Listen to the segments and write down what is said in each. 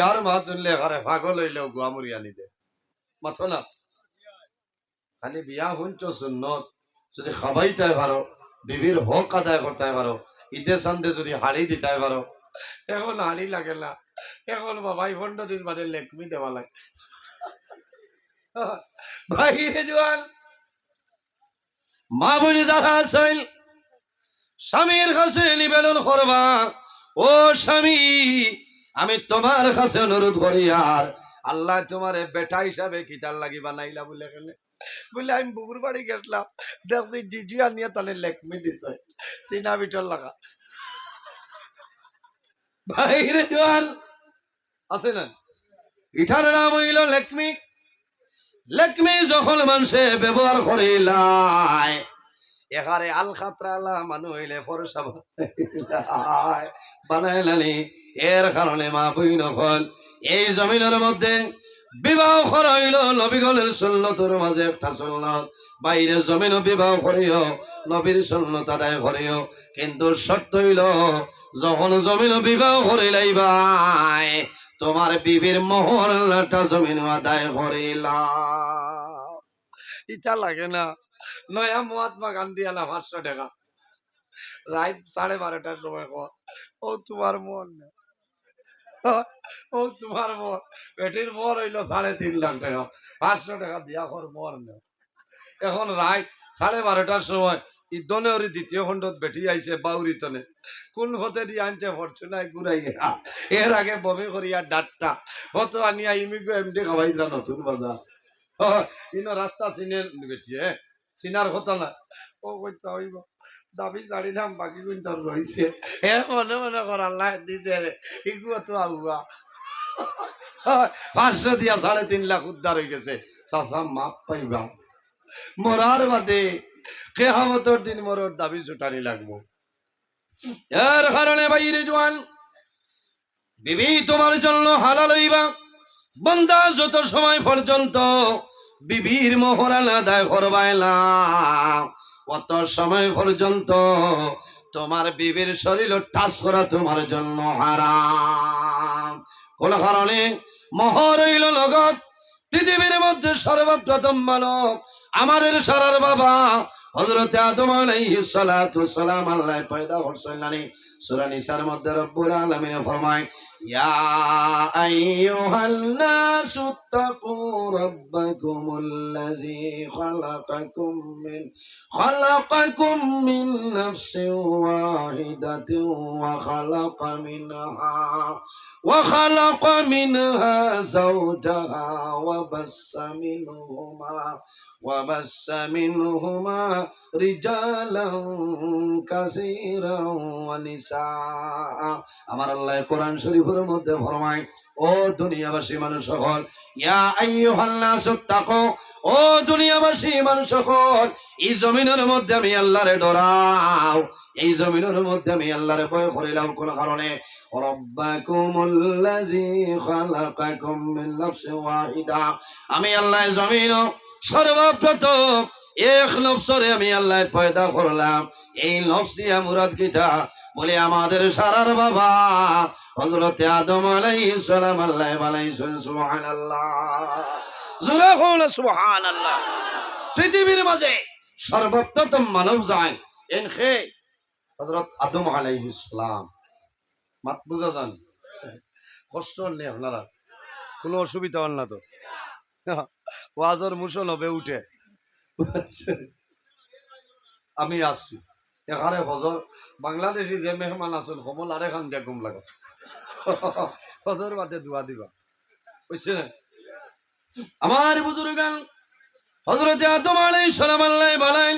বিয়ার মা তুললে ঘরে পাগল হইলেও গুয়ামুরি আনি দে। মাথো না। খালি বিয়া হুঞ্চ সুন্নত যদি খাবাইতে পারো বিবির হক আদায় করতে পারো ঈদে সন্ধে যদি হাড়ি দিতে পারো এখন হাড়ি লাগে না, এখন বাবাই পনেরো দিন বাদে লেকমি দেওয়া লাগে। ভাইরে জোয়ান মা বলি যারা আছেন স্বামীর কাছে নিবেদন করবা ও স্বামী আমি তোমার কাছে অনুরোধ করি আর আল্লাহ তোমার বেটা হিসাবে কিতার লাগি বানাইলা বলে গেলে বলে আমি বুবুর বাড়ি গেছিলাম। দেখছি জিজু তাহলে লেকমি দিছে। সিনা বিটল লাগা। ভাইরে জোয়ান, আছে না? ইটার নাম হইল লেকমি। লেকমি যখন মানুষে ব্যবহার করিলাই এখানে আল খাতরা আল্লাহ মানুষ হইলে ফরসা বানাই নানি এর কারণে মা বই নকল এই জমিনের মধ্যে বিবাহ করা হইল নবীগলের সুন্নতর মাঝে একটা সুন্নত। বাইরে জমিন বিবাহ করিও, নবীর সুন্নত আদায় করিও। কিন্তু সত্য হইল, যখন জমিন বিবাহ করিলাই ভাই, তোমার বিবির মহল্লাটা জমিন আদায় করিলা ইচ্ছা লাগে না। নয়া মহাত্মা গান্ধী আলা পাঁচশো টাকা। রাত সাড়ে বারোটার সময় কর ও তোমার মন। ও তোমার মন। পেটির মর হইল সাড়ে তিন লাখ টাকা। পাঁচশো টাকা দিয়া কর মর না এখন রাত সাড়ে বারোটার সময় ইদনে ওরি দ্বিতীয় খণ্ডত বেটি আইছে বাউরি তনে। কোন হতে দিয়ে আনছে ফরচুনায় ঘুরাইয়া এর। আগে বমি করিয়া ডাটটা। হতো আনিয়া ইমিগো এমডি খাবাইরা নতুন বাজার ইনো রাস্তা চিনে বেটি হ্যাঁ চিনার কথা না। ও কইতা হইব দাবি ছাড়িলাম বাকি তোর রয়েছে হে মনে মনে কর, আল্লাহ দিছে রে। ইগুয়া তো আগুয়া পাঁচশো দিয়া সাড়ে তিন লাখ উদ্ধার হয়ে গেছে। চাষা মাপ পাইবা। মরার বাদে কেহামতর দিন মরর দাবি ছুটানি লাগবো। এর কারণে বাইরে জোয়ান, বিবি, তোমার জন্য হালাল হইবা। বন্দা, যত সময় পর্যন্ত বিবির মোহরাল আদায় করবাই না অত সময় পর্যন্ত তোমার বিবির শরীর টাচ করা তোমার জন্য হারাম। কোন কারণে মোহর হইল লগত, পৃথিবীর মধ্যে সর্বপ্রথম মানব, আমাদের সারার বাবা হযরতে আদম আলাইহিস সালাম আল্লাহ পয়দা করছিলেন সূরা নিসার মধ্যে রব্বুল আলামিন ফরমায় يا أيها الناس اتقوا ربكم الذي خلقكم من خلقكم من نفس واحدة وخلق منها وخلق منها زوجها وبس منهما وبس منهما رجالا كثيرا ونساء. أمر الله القرآن شريف শরীফের মধ্যে ফরমায়, ও দুনিয়াবাসী মানুষ সকল, ইয়া আইয়ুহান নাস তাকো ও দুনিয়াবাসী মানুষ সকল, এই জমিনের মধ্যে আমি আল্লাহরে ডরাও এই জমিনের মধ্যে আমি আল্লাহরে ভয় করিলাম কোন কারণে। আমি আল্লাহ জমিন সর্বপ্রথম এক নফসরে আমি আল্লাহ পয়দা করলাম। এই নফস দিয়া মুরাদ কিতা বলে আমাদের সারার বাবা হযরতে আদম আলাইহিস সালাম আল্লাহ বানাইছেন, সুবহানাল্লাহ। জোরে কোন সুবহানাল্লাহ। পৃথিবীর মাঝে সর্বপ্রথম মানব যায় এন খে হযরত আদম আলাইহিস সালাম। মাত বুঝা যান? কষ্ট নেই আপনারা? কোনো অসুবিধা হল না তো? ওয়াজর মুসন হবে, উঠে। আমি আসছি। এখানে হজর বাংলাদেশি যে মেহমান আসুন সমল আর এখান দিয়ে ঘুম লাগো হজর বাদে দোয়া দিবা। বুঝছে না? আমার বুজুর্গান হজরতে আদম আলাই সালাম আল্লাহ বালাই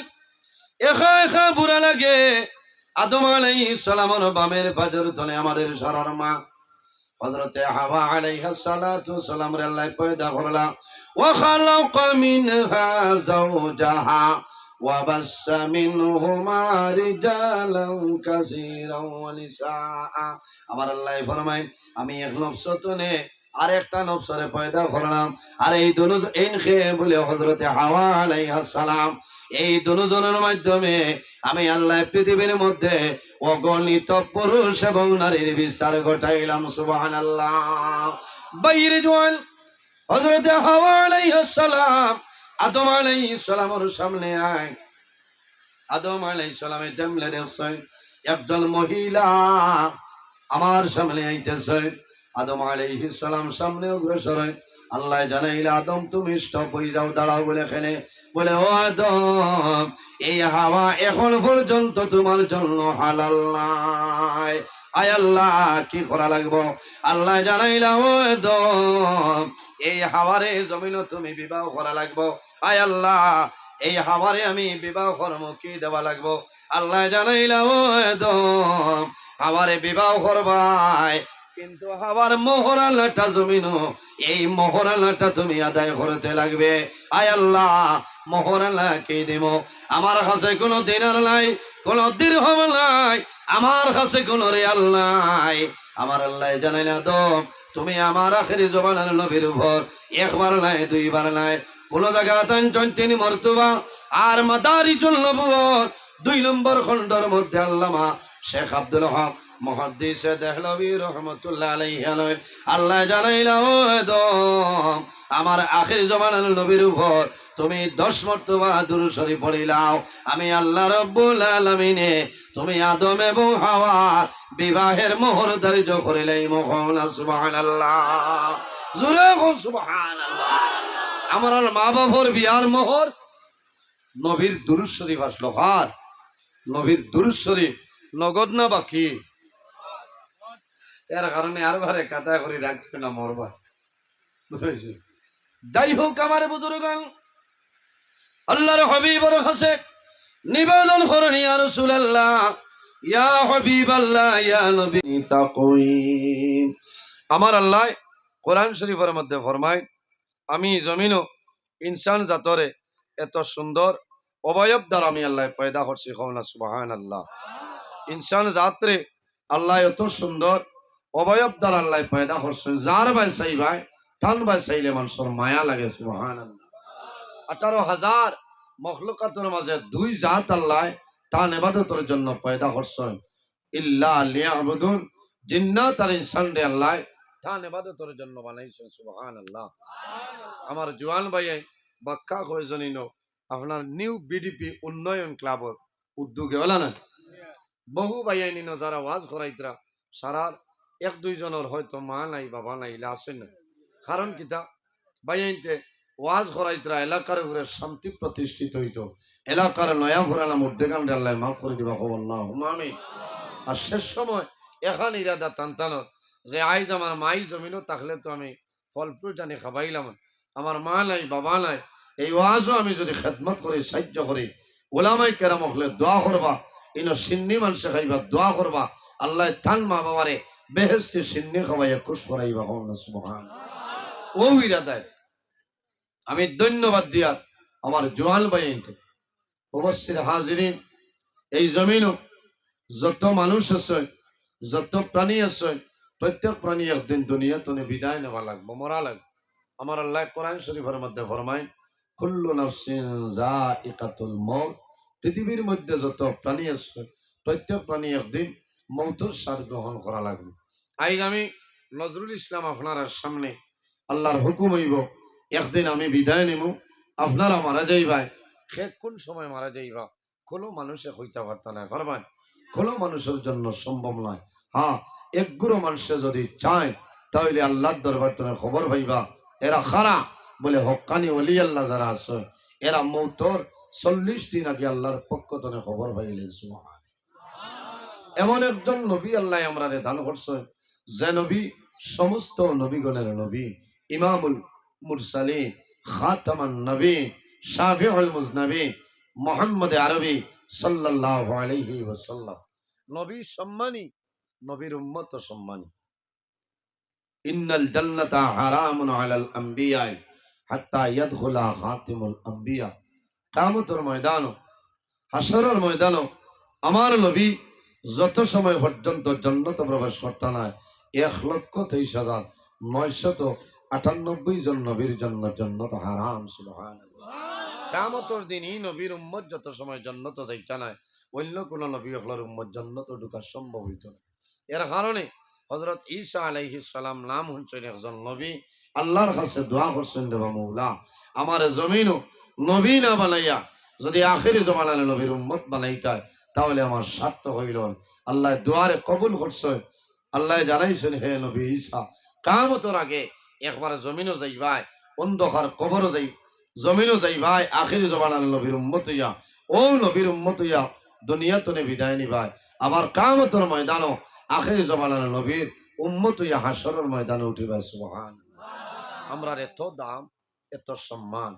এখা এখা বুড়া লাগে আদম আলাই সালামর বামের আমাদের সারার মা। হযরতে হাওয়া আলাইহা সালাতু সালাম রে আল্লাহ পয়দা করলা। ওয়া খালাকা মিনহা ওয়া মিনহুমা রিজালান কাসীরান ওয়া নিসা আমার আল্লাহ ফরমায়, আমি এক নফসতনে আর একটা নফসরে পয়দা করলাম। আর এই দুনু এই খেয়ে বলে হজরতে হাওয়া আলাইহিস সালাম। এই দুজনের মাধ্যমে আমি আল্লাহ পৃথিবীর মধ্যে অগণিত পুরুষ এবং নারীর বিস্তার ঘটাইলাম সুবহান আল্লাহ বাইরে হজরতে হাওয়া আলাইহিস সালাম, আদম আলাইহিস সালামের সামনে আয়। আদম আলাইহিস সালামের জামলে দেখছেন একজন মহিলা আমার সামনে আইতেছে। আদম আলাইহিস সালাম সামনে অগ্রসর হয় আল্লাহ জানাইলে, আদম, তুমি স্টপ হয়ে যাও, দাঁড়াও বলে এখানে। বলে, ও আদম, এই হাওয়া এখন পর্যন্ত তোমার জন্য হালাল নাই। আয় আল্লাহ, কি করা লাগবো? আল্লাহ জানাইলা, ও আদম, এই হাওয়ারে জমিন তুমি বিবাহ করা লাগবো। আয় আল্লাহ, এই হাওয়ারে আমি বিবাহ কর্ম কি দেওয়া লাগবো? আল্লাহ জানাইলা, ও আদম, হাওয়ারে বিবাহ করবাই কিন্তু হাওয়ার মোহরালাটা জমিন, এই মোহরালাটা তুমি আদায় করতে লাগবে। আয় আল্লাহ মোহরালা কে দিব আমার কাছে কোনো দিনার নাই, কোনো দিরহম নাই, আমার কাছে কোনো রেয়াল নাই। আমার আল্লাহ জানাই না দম তুমি আমার আখেরি জবানের নবীর উপর একবার নাই, দুইবার নাই। কোন জায়গা তিনি মর্তুবা আর মাদারি চল নবুয়র দুই নম্বর খণ্ডর মধ্যে আল্লামা শেখ আব্দুল হক মহাদ্দিসে দেহলবি রহমতুল্লাহ আলাইহি আলয় আল্লাহ জানাইলা আমার আখির জমানার নবীর উপর তুমি দশ মর্তবা দুরুশরী পড়িলাও আমি আল্লাহ রব্বুল আলামিনে তুমি আদম এবং হাওয়া বিবাহের মোহর ধার্য করিলাই মোহন সুবহানাল্লাহ। জোরে বল, সুবহানাল্লাহ। আমার আর মা বাবার বিয়ার মোহর নবীর দুরুদ শরীফ আসলো। হার নবীর দুরুদ শরীফ নগদ না বাকি? এর কারণে আর বারে কাতা করে রাখবে না, মরবা। বুঝেছি? যাই হোক, আমার বুজুর্গান, আল্লাহর হবিবর কাছে নিবেদন করুন ইয়া রাসূলুল্লাহ, ইয়া হাবিবাল্লাহ, ইয়া নবী। তাকুইম আমার আল্লাহ কোরআন শরীফের মধ্যে ফরমায়, আমি জমিনও ইনসান জাতরে এত সুন্দর অবয়ব দ্বারা আমি আল্লাহ পয়দা করছি না সুবাহান আল্লাহ ইনসান জাতরে আল্লাহ এত সুন্দর অবয়ব দ্বারা আল্লাহ পয়দা করছেন যার বাই চাই ভাই থান বাই চাইলে মানুষের মায়া লাগে আল্লাহ আঠারো হাজার মখলুকাতের মাঝে দুই জাত আল্লাহ তান এবাদতের জন্য পয়দা করছেন। ইল্লা লিয়াবুদুন জিন্নাত আর ইনসান রে আল্লাহ তান এবাদতের জন্য বানাইছেন সুবাহান আল্লাহ আমার জোয়ান ভাই বাক্কা হয়ে জানিন আপনার নিউ বিডিপি উন্নয়ন ক্লাবর উদ্যোগে হলা না? বহু ভাইয়াই নিন যারা ওয়াজ করাইতরা সারার এক দুইজনের হয়তো মা নাই বাবা নাই ইলা আসেন না। কারণ কিতা ভাইয়াইতে ওয়াজ করাইতরা এলাকার উপরে শান্তি প্রতিষ্ঠিত হইত। এলাকার নয়া ফুরানা মুর্দেগান আল্লাহ মাফ করে দিবা কব আল্লাহ। আমি আর শেষ সময় এখান ইরাদা টানটানোর যে আইজ আমার মাই জমিনও থাকলে তো আমি ফল ফ্রুট আনি খাবাইলাম। আমার মা নাই বাবা নাই এই ওয়াজও আমি যদি খেদমত করি সাহায্য করি ওলামাই কেরাম হলে দোয়া করবা, ইনো সিন্নি মানুষে খাইবা, দোয়া করবা। আল্লাহ থান মা বাবারে বেহেস্তি সিন্নি খাবাইয়া খুশ করাইবা হন সুবহান। ও ইরাদায়, আমি ধন্যবাদ দিয়া আমার জোয়াল বাইনকে উপস্থিত হাজিরিন, এই জমিনও যত মানুষ আছে, যত প্রাণী আছে, প্রত্যেক প্রাণী একদিন দুনিয়া তুমি বিদায় নেওয়া লাগবো, মরা লাগবে। আমার আল্লাহ কোরআন শরীফের মধ্যে ফরমায়, কুল্লু যা যায়িকাতুল মউত পৃথিবীর মধ্যে যত প্রাণী আছে, প্রত্যেক প্রাণী একদিন মৌতের স্বাদ গ্রহণ করা লাগবে। আজ আমি নজরুল ইসলাম আপনার সামনে আল্লাহর হুকুম হইব, একদিন আমি বিদায় নিব আপনারা মারা যাইবাই সে কোন সময় মারা যাইবা? কোনো মানুষে হইতে পারত না ফরমায় কোনো মানুষের জন্য সম্ভব নয় হ্যাঁ একগুলো মানুষে যদি চায়, তাহলে আল্লাহর দরবার তুমি খবর পাইবা। এরা খারা বলে, হকানি অলি আল্লাহ যারা আছে এরা মৌতর চল্লিশ দিন আগে আল্লাহর পক্ষ তনে খবর পাইলেন সুবহান এমন একজন নবী আল্লাহ আমরা দান করছেন যে নবী সমস্ত নবীগণের নবী, ইমামুল মুরসালিন, খাতামান নবী শাফিউল মুজনবী মোহাম্মদ আরবি সাল্লাল্লাহু আলাইহি ওয়াসাল্লাম। নবী সম্মানী, নবীর উম্মত সম্মানী। ইন্নাল জান্নাতা হারামুন আলাল আম্বিয়া আমার নবী যত সময় পর্যন্ত জান্নাত প্রবেশ করতে না এক লক্ষ তেইশ হাজার নয়শত আটানব্বই জন নবীর জন্য জন্নত হারাম, সুবহানাল্লাহ। কামতর দিন এই নবীর উম্মত যত সময় জন্নত যাইতা নাই, অন্য কোন নবী হলার উম্মত জন্নত ঢুকা সম্ভব হইত না। এর কারণে হজরত ঈসা আলাইহি সালাম নাম হচ্ছেন একজন নবী আল্লাহর কাছে দোয়া করছেন রে মৌলা। আমার জমিনও নবী না বানাইয়া, যদি আখেরি জমানালে নবীর উম্মত বানাইতা তাহলে আমার স্বার্থ হইল আল্লাহ দোয়ারে কবুল করছে। আল্লাহ জানাইছেন, হে নবী ঈসা, কামতর আগে একবার জমিনও যাইবাই, অন্ধকার কবরও যাই, জমিনও যাইবাই, আখেরি জমানালে নবীর উম্মত হইয়া। ও নবীর উম্মত হইয়া দুনিয়া তনে বিদায় নিবাই। আবার কামতর ময়দানও আখেরি জমানালে নবীর উম্মত হইয়া হাসরের ময়দানে উঠিবাই সুবহান আমরা এত দাম, এত সম্মান।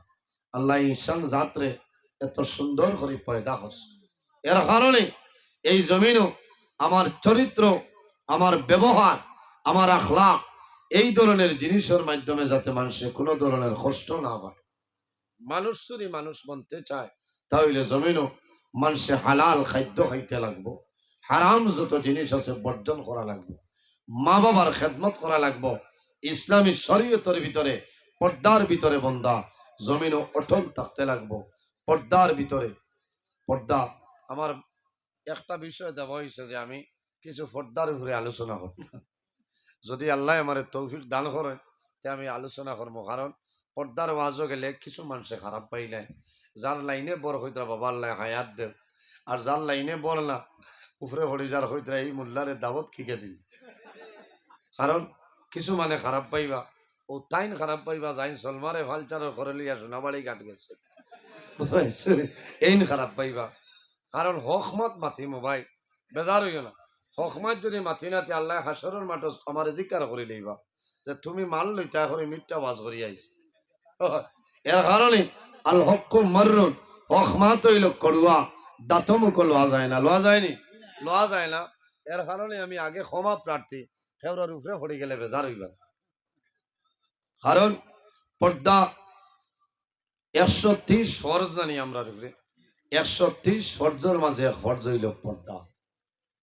আল্লাহ ইনসান জাতরে এত সুন্দর করে পয়দা করছে। এর কারণে এই জমিনও, আমার চরিত্র, আমার ব্যবহার, আমার আখলাক এই ধরনের জিনিসের মাধ্যমে যাতে মানুষের কোনো ধরনের কষ্ট না হয়। মানুষ যদি মানুষ বনতে চায়, তাহলে জমিনও মানুষে হালাল খাদ্য খাইতে লাগবো। হারাম যত জিনিস আছে বর্জন করা লাগবে। মা বাবার খেদমত করা লাগবো। ইসলামী শরীয়তের ভিতরে, পর্দার ভিতরে বন্দা, জমিনও অটল থাকতে লাগবো। পর্দার ভিতরে। পর্দা, আমার একটা বিষয় দেওয়া হয়েছে যে আমি কিছু পর্দার উপরে আলোচনা করতাম। যদি আল্লাহ আমার তৌফিক দান করে তে আমি আলোচনা করব। কারণ পর্দার ওয়াজও গেলে কিছু মানুষে খারাপ পাইলে যার লাইনে বড় হইতরা বাবা আল্লাহ হায়াত দেব আর যার লাইনে বল না, উপরে হরি যার হইতরা এই মোল্লারে দাবত কিকে দিল কারণ কিছু মানে খারাপ পাইবা। ও তাইন খারাপ পাইবা যাই সলমারে ফালচারের ঘরে লিয়া সোনাবাড়ি গাট গেছে। এইন খারাপ পাইবা। কারণ হকমত মাথি মোবাইল। বেজার হইও না। হকমত যদি মাথি নাতি আল্লাহ হাসরের মাঠ আমার জিকার করে লইবা, যে তুমি মাল লইতা করে মিথ্যা বাজ করি আইস এর কারণে আল হক মারুন হকমাত হইল করুয়া দাঁতমুখ লোয়া যায় না। লোয়া যায়নি? লোয়া যায় না। এর কারণে আমি আগে ক্ষমা প্রার্থী। ফেব্রুয়ার উপরে পড়ে গেলে বেজার হইবা কারণ পর্দা একশো ত্রিশ ফরজ জানি আমরা উপরে? একশো ত্রিশ ফরজের মাঝে ফরজ হইল পর্দা।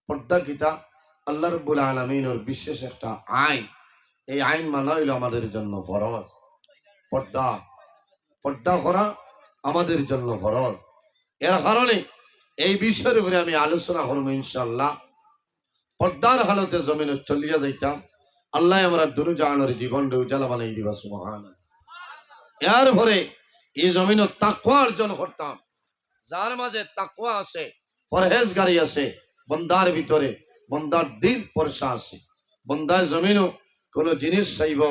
পর্দা কিতা? আল্লাহ রব্বুল আলমিনের বিশেষ একটা আইন। এই আইন মানা হইল আমাদের জন্য ফরজ। পর্দা। পর্দা করা আমাদের জন্য ফরজ। এর কারণে এই বিষয়ের উপরে আমি আলোচনা করব ইনশাল্লাহ পর্দার হালতে জমিনে চলিয়া যাইতাম। আল্লাহ আমরা দুনু জাহানোর জীবন উজালা বানাই দিবা সুমহান এর পরে এই জমিনে তাকুয়া অর্জন করতাম। যার মাঝে তাকুয়া আছে, পরহেজগারি আছে, বন্দার ভিতরে বন্দার দিল পরশা আছে। বন্দায় জমিনও কোন জিনিস চাইব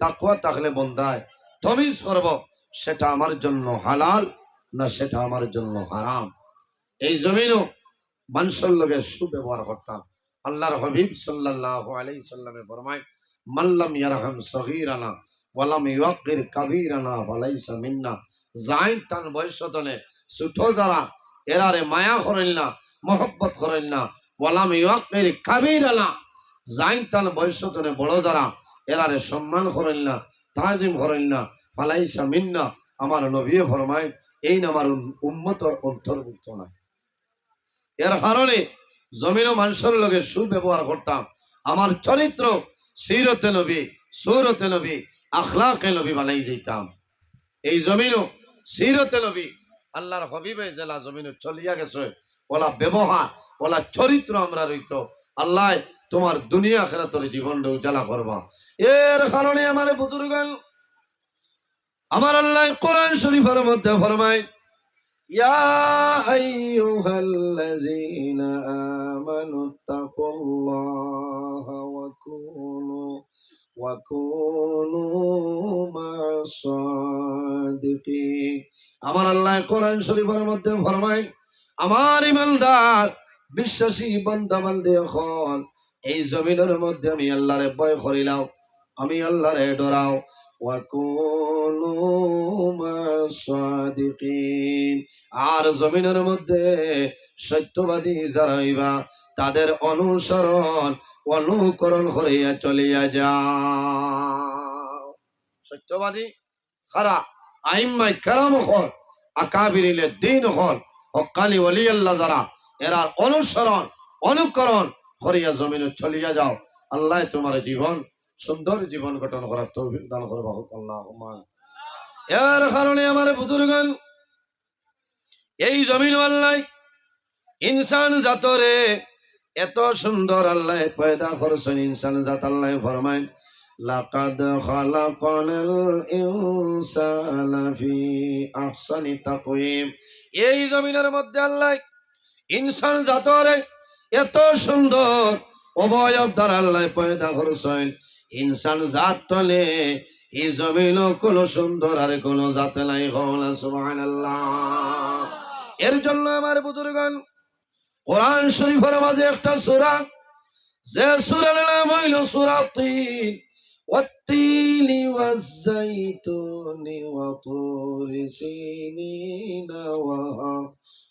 তাকুয়া থাকলে বন্দায় তমিজ করব, সেটা আমার জন্য হালাল না সেটা আমার জন্য হারাম। এই জমিনও মানুষের লোকের সুব্যবহার করতাম। আল্লাহর হবিব সাল্লাল্লাহু আলাইহি সাল্লামে ফরমায় মাল্লাম ইয়ারহাম সগীরানা ওয়ালাম ইউকির কাবীরানা ফালাইসা মিন্না। জাইন তান বয়সতনে ছোট যারা, এরারে মায়া করেন না, মহব্বত করেন না। ওয়ালাম ইউকির কাবীরানা। জাইন তান বয়সতনে বড় যারা, এরারে সম্মান করেন না, তাজিম করেন না, ফালাইসা মিন্না। আমার নবী ফরমায়, এই আমার উম্মতর অন্তর্ভুক্ত না এর কারণে জমিন ও মানুষের লগে সুব্যবহার করতাম। আমার চরিত্র সিরতে নবী, সৌরতে নবী, আখলাকে নবী বানাই যেতাম এই জমিনও সিরতে নবী, আল্লাহর হবিবে জেলা জমিনে চলিয়া গেছে। ওলা ব্যবহার, ওলা চরিত্র আমরা রইত। আল্লাহ তোমার দুনিয়া খেলা তোর জীবনটা উজালা করবা। এর কারণে আমার বুজুর্গ আমার আল্লাহ কোরআন শরীফের মধ্যে ফরমায় يا أيها الذين آمنوا اتقوا الله وكونوا وكونوا مع الصادقين আমার আল্লাহ কোরআন শরীফের মধ্যে ফরমায় আমার ইমানদার বিশ্বাসী বান্দা বান্দে এখন এই জমিনের মধ্যে আমি আল্লাহরে ভয় করিলাম আমি আল্লাহরে ডরাও وكونوا مع الصادقين আর জমিনের মধ্যে সত্যবাদী যারা হইবা তাদের অনুসরণ, অনুকরণ করিয়া চলিয়া যাও। সত্যবাদী খারা আইম্মাই কারাম হল আকাবিরিলে দিন হল অকালি ওলি আল্লাহ যারা, এরা অনুসরণ, অনুকরণ করিয়া জমিনে চলিয়া যাও। আল্লাহ তোমার জীবন সুন্দর জীবন গঠন করার তৌফিক দান করবা আল্লাহ এর কারণে আমার বুজুর্গান এই জমিন আল্লাহ ইনসান জাতরে এত সুন্দর আল্লাহ পয়দা করছেন, ইনসান জাত আল্লাহ ফরমায়, লাকাদ ইনসানা ফি আহসানি তাকওয়িম। এই জমিনের মধ্যে আল্লাহ ইনসান জাতরে এত সুন্দর অবয়ব দ্বারা আল্লাহ পয়দা করছেন ইনসান জাত তলে এই জমিন কোন সুন্দর আর কোন জাত নাই হলা সুবহানাল্লাহ এর জন্য আমার বুজুর্গণ কোরআন শরীফের মাঝে একটা সূরা যে সূরার নাম হইল সূরা তিন والتين والزيتون وطور سينين وها-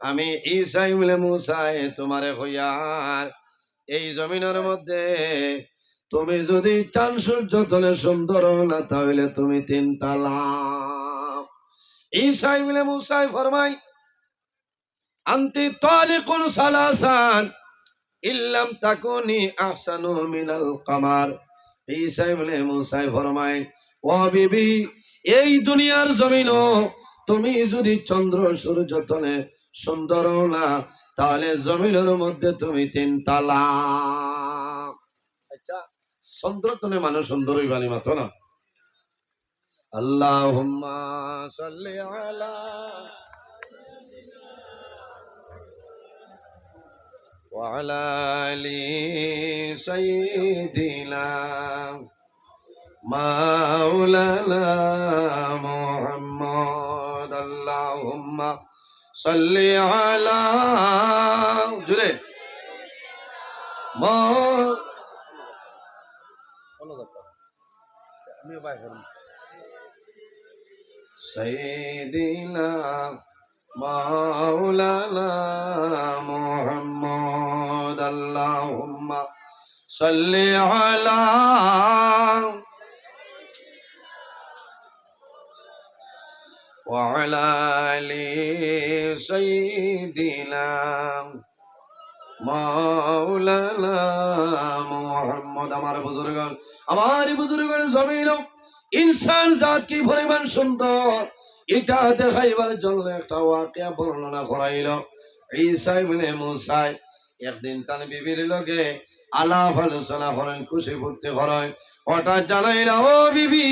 আমি ঈসা ইবনে মুসা তোমারে কইয়ার এই জমিনের মধ্যে তুমি যদি চান সূর্য তলে সুন্দর না, তাহলে তুমি তিন তালাক ঈসা ইবনে মুসা ফরমাই আন্তি সালাসান ইল্লাম তাকুনি আহসানু মিনাল কামার। ঈসা ইবনে মুসা ফরমায়, ও বিবি এই দুনিয়ার জমিন তুমি যদি চন্দ্র সূর্য তলে সুন্দর হও না তাহলে জমিনের মধ্যে তুমি তিন তালা আচ্ছা চন্দ্র তলে মানুষ সুন্দর হইবানি মাত্র না আল্লাহুম্মা সাল্লি আলা وعلى آل سيدنا مولانا محمد اللهم সাল্লি আলা জুড়ে। সৈদিনা মাওলানা মোহাম্মদ আল্লাহুম্মা সাল্লি আলা وعلى آل سيدنا মাওলানা মোহাম্মদ আমার বুজুর্গ আমার বুজুর্গ জমিন ইনসান জাত কি পরিমাণ সুন্দর এটা দেখাইবার জন্য একটা ওয়াকিয়া বর্ণনা করাইল ঈসা ইবনে মুসা একদিন তার বিবির লগে আলাপ আলোচনা করেন খুশি ফুর্তি করেন হঠাৎ জানাইলা, ও বিবি,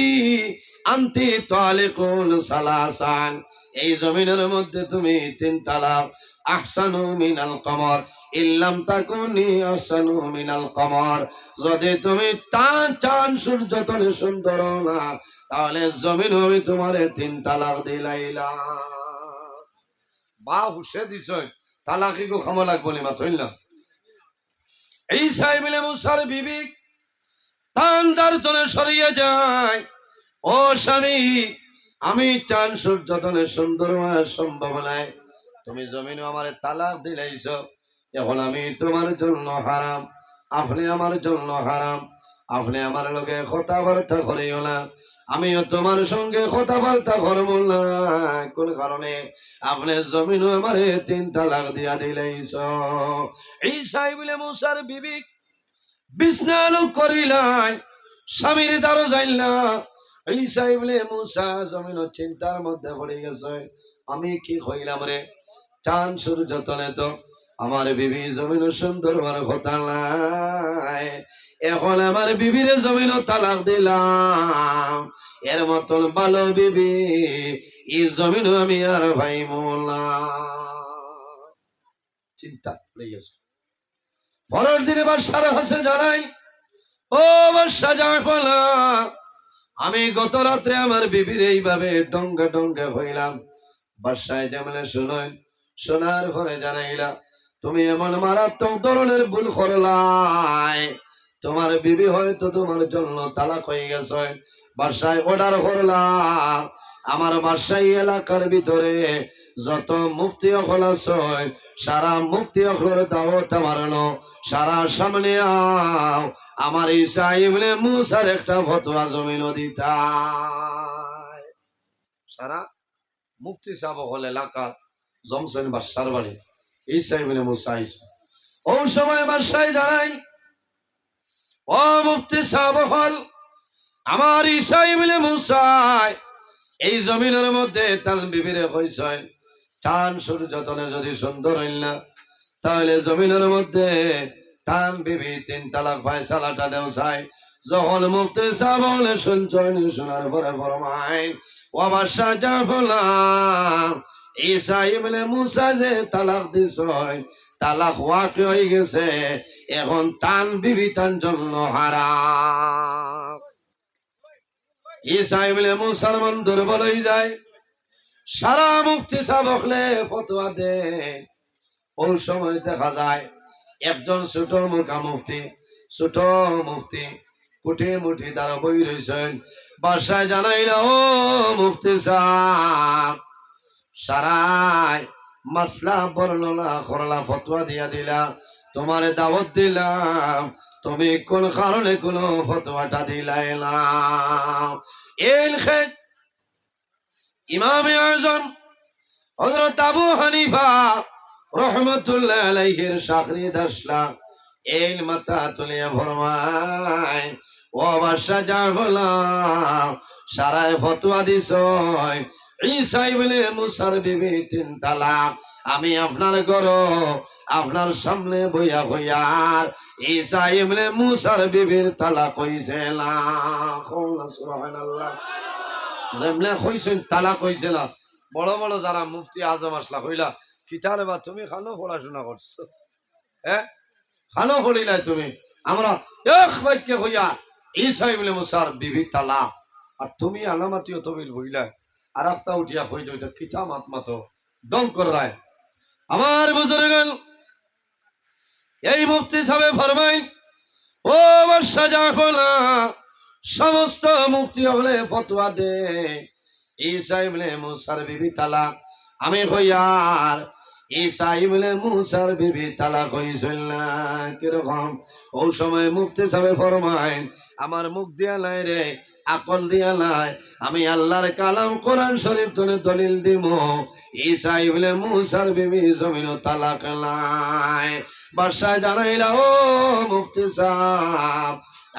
আন্তি তালিকুল সালাসান। এই জমিনের মধ্যে তুমি তিন তালাক আহসানু মিনাল কমর। ইল্লাম তাকুনি আহসানু মিনাল কমর। যদি তুমি তা চান, সূর্য তলে সুন্দর না, তাহলে জমিন হবে তোমারে তিন তালাক দিলাইলা বা হুসে দিছ তালাকি গো খামা লাগবো নি মাথইল না এই সাহেবিলে মুসার বিবি তান্দার তলে সরিয়ে যায়। ও স্বামী, আমি চান সূর্য তলে সুন্দর হওয়ার সম্ভাবনায় তুমি জমিন আমার তালাক দিলাইছ এখন আমি তোমার জন্য হারাম। আপনি আমার জন্য হারাম। আপনি আমার লগে কথাবার্তা করিও না। আমিও তোমার সঙ্গে কথা কথাবার্তা করব না। কোন কারণে? আপনি জমিন তিন তালাক দিয়া দিলাইছ এই সাহেবিলে মুসার বিবিক বিষ্ণালু করিলাই, স্বামীর দ্বারো যাইলা এই সাহেবলে মুসা জমিন চিন্তার মধ্যে পড়ে গেছে। আমি কি কইলাম রে? চান সূর্য তলে তো আমার বিবি জমিন সুন্দর মানে কথা এখন আমার বিবির জমিন তালাক দিলাম। এর মতন ভালো বিবি, এই জমিন আমি আর ভাই মোলা চিন্তা পড়ে গেছে? পরের দিনে বাসার হাসে জানাই, ও বাসা যা আমি গত রাত্রে আমার বিবির এইভাবে ডঙ্গা ডঙ্গা হইলাম। বাসায় যেমন শুনই, শোনার পরে জানাইলা তুমি এমন মারাত্মক ধরনের ভুল করলাই। তোমার বিবি হয়তো তোমার জন্য তালাক হয়ে গেছে। বাসায় অর্ডার করলাম। আমার বাসাই এলাকার ভিতরে যত মুক্তি আছে, সারা মুক্তি অকলের দাওয়াত মারলো সারা সামনে আও। আমার ইসাই বলে মুসার একটা ফতোয়া জমিন দিতা সারা মুক্তি সাহেব হল এলাকা জমসেন বাসার বাড়ি। আমার এই জমিনের মধ্যে তাল বিবিরে যদি সুন্দর হইল না, তাহলে জমিনের মধ্যে টান বিবি তিন তালাক ফয়সালাটা দেও চাই যখন মুক্তি সাহেব বলে শুনছেন শোনার পরে ফরমাইন ও আমার সাজা ইসাই বলে, মুসা যে তালাক দিছ, তালাক ওয়াকে হয়ে গেছে? এখন টান বিবি তান জন্য হারাম। ইসাই বলে মুসলমান দুর্বল হয়ে যায়। সারা মুক্তি সাবকলে ফতোয়া দে ওই সময় দেখা যায়, একজন ছোট মুখা মুক্তি ছোট মুক্তি কুঠি মুঠি দ্বারা বই রয়েছেন বাসায় জানাইলা, ও মুক্তি সাহ সারাই মাসলা বর্ণনা করলা, ফতোয়া দিয়া দিলা, তোমারে দাওয়াত দিলাম, তুমি কোন কারণে কোন ফতোয়াটা দিলাই না। ইমামে আজম, হযরত আবু হানিফা রহমতুল্লাহ আলাইহির সাকরি দাসলা, এল মাথা তুলিয়া ফরমায়, ও বাদশা যা বললাম, সারায় ফতোয়া দিছ ঈসাই বলে মুসার বিবি তিন তালাক। আমি আপনার ঘর আপনার সামনে বইয়া বইয়ার ঈসাই বলে মুসার বিবির তালাক হইছে না। সুবহানাল্লাহ। যেমনে কইছেন তালা কইছিল বড় বড় যারা মুফতি আজম আসলা কইলা কিতারে বা তুমি খানো পড়াশোনা করছ? হ্যাঁ খানো পড়িলাই তুমি? আমরা এক বাক্যে হইয়া ঈসাই বলে মুসার বিবি তালা আর তুমি আলামাতীয় তবিল বইলা। আর উঠিয়া হই যাইতা কিতা মাত মাতো ডং রায়। আমার বুজুর্গন এই মুফতি সাহেব ফরমাই ও বর্ষা যা খোলা সমস্ত মুফতি হলে ফতোয়া দে। মুসার বিবি তালা আমি হইয়ার মুসার বিবি তালা কীরকম? ও সময় মুক্তি ফরমাইন আমার মুখ দিয়া নাই রে আকল দিয়া নাই। আমি আল্লাহর কালাম কোরআন শরীফ তুলে দলিল দিব ইসাই বলে মুসার বিবি জমিন তালাক নাই। বাসায় জানাইলা ও সাহ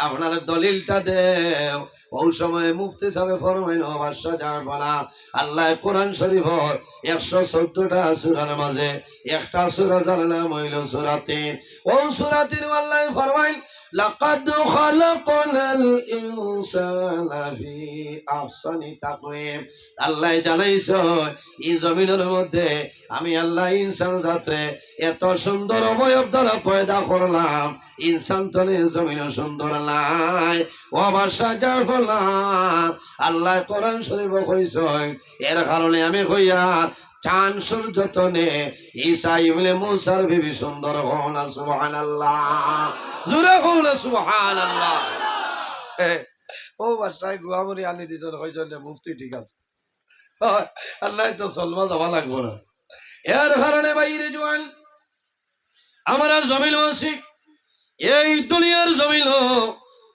আপনার দলিলটা দেও। ওই সময় মুফতি সাহেব ফরমাইন বাদশা যার বলা আল্লাহ কোরআন শরীফ একশো চোদ্দটা সুরার মাঝে, একটা সুরা যার হইল সুরাতিন ও সুরাতিন আল্লাহ ফরমাইন লাকাদ খালাকনাল ইনসানা ফি আহসানি তাকওয়িম। আল্লাহ জানাইছ, এই জমিনের মধ্যে আমি আল্লাহ ইনসান জাত্রে এত সুন্দর অবয়ব দ্বারা পয়দা করলাম। ইনসান তলে জমিন সুন্দর নাই। ও বাসা যা করলাম আল্লাহ কোরআন শরীফ কইছ এর কারণে আমি কইয়া চান সূর্য তনে ঈসা ইবনে মুসার বিবি সুন্দর হওনা সুবহানাল্লাহ। জোরে হওনা সুবহানাল্লাহ। ও বাসায় গুয়ামরি আনি দিছন কইছন মুফতি ঠিক আছে। আল্লাহ তো সলমা যাওয়া লাগবো না। এর কারণে বাইরে জোয়ান আমরা জমিল মাসিক এই দুনিয়ার জমিল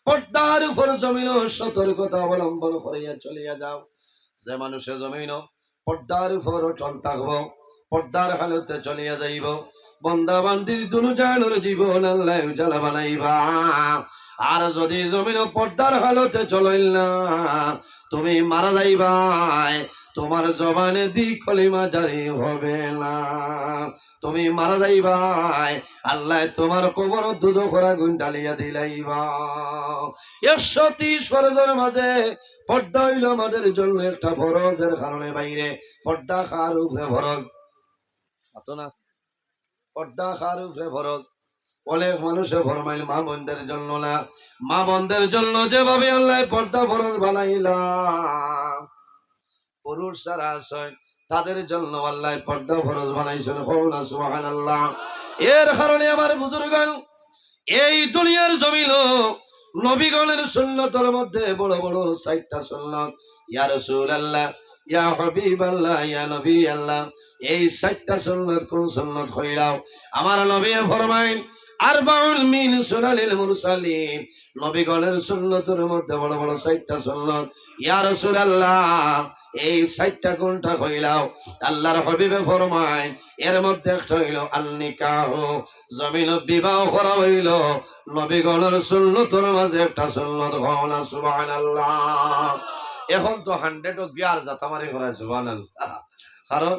পর্দার উপর জমিল সতর্কতা অবলম্বন করিয়া চলিয়া যাও। যে মানুষে জমিন পর্দার উপর অটল থাকব, পর্দার হালতে চলিয়া যাইব। বন্দা বান্দির জীবন আল্লাহ উজালা বানাইবা। আর যদি জমিন পর্দার হালতে চলইল না, তুমি মারা যাইবাই তোমার জবানে দি কলিমা জারি হবে না। তুমি মারা যাইবাই আল্লাহ তোমার কবর দুধ করা গুণ ডালিয়া দিলাইবা। একশো তিরিশ ফরজের মাঝে পর্দা হইল আমাদের জন্য একটা ফরজের কারণে বাইরে। পর্দা খার উপরে ফরজ না। পর্দা খার উপরে ফরজ অনেক মানুষে ফরমাইল মা বোনদের জন্য না। মা বোনদের জন্য যেভাবে আল্লাহ পর্দা ফরজ বানাইলাম, পুরুষ যারা আছে, তাদের জন্য আল্লাহ পর্দা ফরজ বানাইছেন। হৌলা সুবাহান আল্লাহ এর কারণে আমার বুজুর্গ এই দুনিয়ার জমিল নবীগণের সুন্নতের মধ্যে বড় বড় চারটা সুন্নত। ইয়া রাসূলুল্লাহ, ইয়া হাবিবাল্লাহ, ইয়া নবী আল্লাহ এই চারটা সুন্নত, কোন সুন্নত হইলাও? আমার নবী ফরমাইন সুন্নতের মধ্যে বড় বড় চারটা সুন্নত। ইয়া রাসূলুল্লাহ, এই চারটা কোনটা হইলাও? একটা হইল আল নিকাহ জমিন বিবাহ করা হইল। নবীগণের সুন্নতের মাঝে একটা সুন্নত ভাবনা সুবহানাল্লাহ। এখন তো হান্ড্রেড ও বিয়ার জাতামারি করা সুবহানাল্লাহ। কারণ